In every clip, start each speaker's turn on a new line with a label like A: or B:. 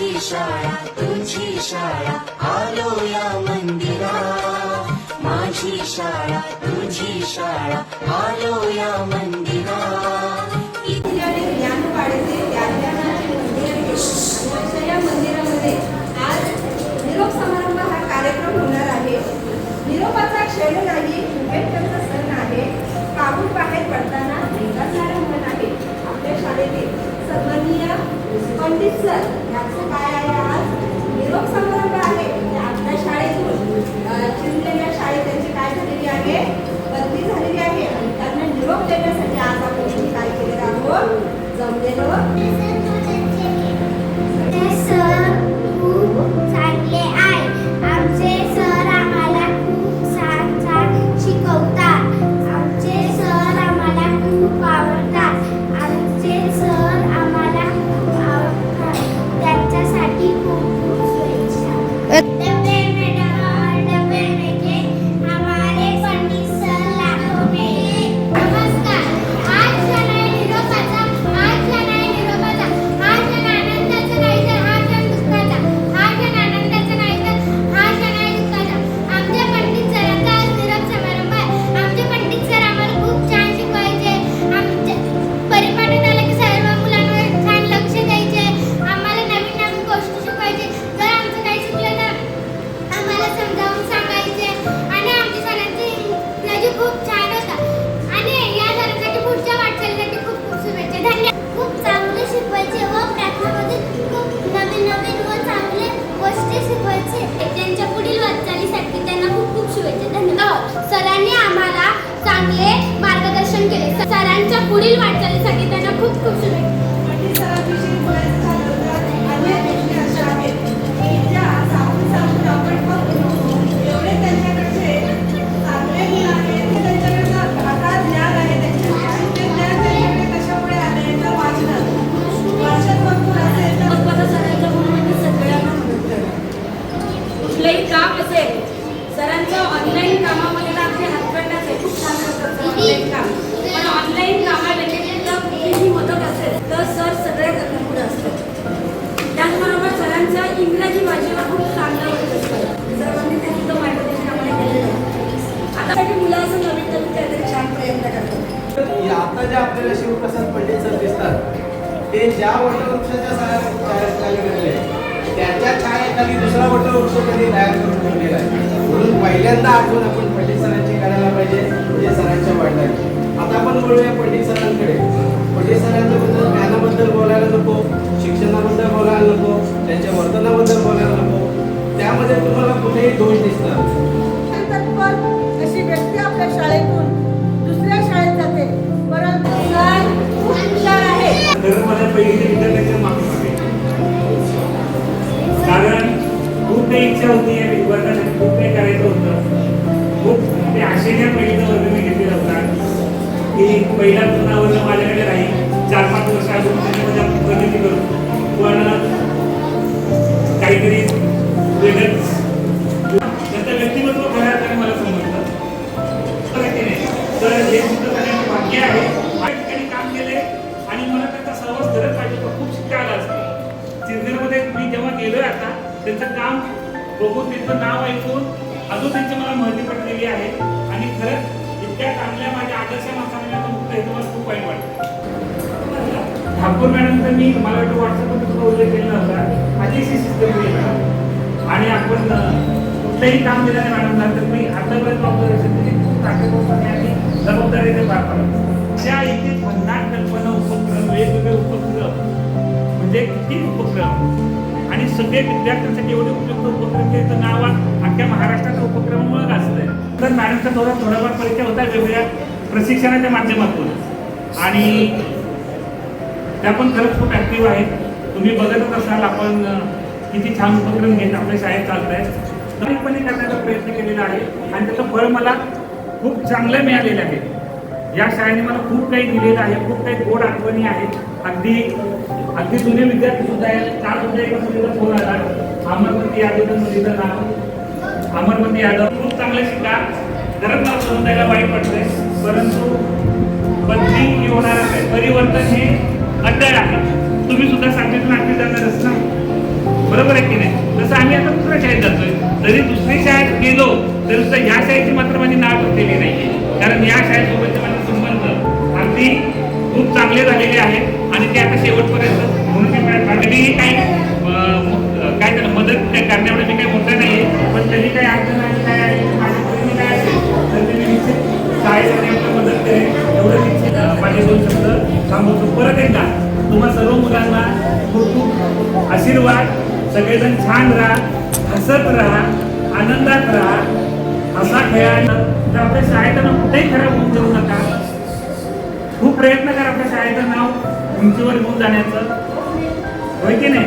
A: शाळा तुझी शाळा आलो या मंदिरा. माझी शाळा तुझी शाळा आलो या मंदिरा.
B: इथे ज्ञानवाडीचे ज्ञानदानाचे मंदिर आहे अशा या मंदिरामध्ये आज निरोप समारंभ हा कार्यक्रम होणार आहे. निरोपाचा क्षण नाही उमेदचा सण आहे. काहून बाहेर पडताना भेटणारा मन आहे. आपल्या शाळेतील सन्माननीय पंडित सर यांचं काय आहे आज? निरोप समारंभ भरपूर असेल तर
C: महत्त्वाचा सरांचा गुण म्हणजे सगळ्यांना मदत करणं. कुठलंही काम असेल सरांचं ऑनलाईन कामामध्ये आता
D: जे आपल्याला शिवप्रसाद पंडित सर दिसतात ते ज्या वटवृक्षाच्या छायाखाली घडले त्याच्या छायाखाली दुसरा वटवृक्ष कधी तयार करून ठेवलेला आहे? म्हणून पहिल्यांदा आठवण आपण पंडित सरांची करायला पाहिजे जे सरांच्या वडिलांची आता आपण बोलूया पंडित सरांकडे पंडित सरांच्या बद्दल ज्ञानाबद्दल बोलायला नको शिक्षणाबद्दल बोलायला नको त्यांच्या वर्तनाबद्दल बोलायला नको.
E: तर विद्यार्थ्यांच्या पहिली विद्यार्थ्याच्या मागे मागे कारण खूप काही इच्छा होती या विद्यार्थ्यांना खूप काही करायचं होतं. खूप ते आशेने पहिलीचा वर्ग मी घेतलेला होता. की पहिला पुन्हा वर्ग माझ्याकडे राहील? चार पाच वर्ष अजून त्याच्यामध्ये आपण प्रगती करू. पण काहीतरी वेगळंच बघून त्यांचं नाव ऐकून अजून त्यांची मला माहिती पडलेली आहे. आणि खरंच इतक्या चांगल्या माझ्या आदर्श माणसांना मुक्त हे तुम्हाला खूप वाईट वाटतं. ठाकूर मॅडम तर मी मला वाटतं व्हॉट्सअपवर सुद्धा उल्लेख केला होता. अतिशय शिस्तप्रिय आणि आपण कुठलंही काम दिलं नाही मॅडम तर मी आतापर्यंत ऑब्झर्वेशन केली खूप काटेकोरपणे आणि जबाबदारीने पार पाडतो त्या इथे सगळे विद्यार्थ्यांसाठी एवढे उपयुक्त उपक्रम त्याचं नाव आज अख्ख्या महाराष्ट्राच्या उपक्रमामुळे गाजलंय तर मॅडमचा थोडा थोडाफार परिचय होता वेगवेगळ्या प्रशिक्षणाच्या माध्यमातून. आणि त्या पण खरंच खूप ॲक्टिव्ह आहेत. तुम्ही बघतच असाल आपण किती छान उपक्रम घेत आपल्या शाळेत चालत आहे नवीनपणे करण्याचा प्रयत्न केलेला आहे. आणि त्याचं फळ मला खूप चांगलं मिळालेलं आहे. या शाळेने मला खूप काही दिलेलं आहे. खूप काही गोड आठवणी आहेत. अगदी अगदी जुने विद्यार्थी सुद्धा आहेत. काल सुद्धा एका मुलीचा फोन आला. अमरवती यादव मुलीचं नाव. अमरवती यादव खूप चांगलं शिका गरज नाव समजायला वाईट पडते परंतु बदली ही होणारच आहे. परिवर्तन हे अड्डळ आहे. तुम्ही सुद्धा सांगितलं आठवी जाणारच ना? बरोबर आहे की नाही? जसं आम्ही आता दुसऱ्या शाळेत जातोय. जरी दुसऱ्या शाळेत गेलो तरी सुद्धा ह्या शाळेची मात्र माझी नाव घेतलेली नाहीये. कारण या शाळेसोबत थांबवतो परत एकदा तुम्हा सर्व मुलांना खूप खूप आशीर्वाद. सगळेजण छान राहा हसत राहा आनंदात राहा. हसा खेळा तर आपल्या शाळेचं कुठेही खराब होऊन देऊ नका. खूप प्रयत्न करा आपल्या शाळेचं नाव उंचीवर घेऊन जाण्याचं. होय की नाही?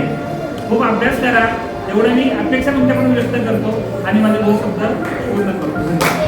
E: खूप अभ्यास करा. एवढं मी अपेक्षा तुमच्याकडून व्यक्त करतो आणि माझे दोन शब्द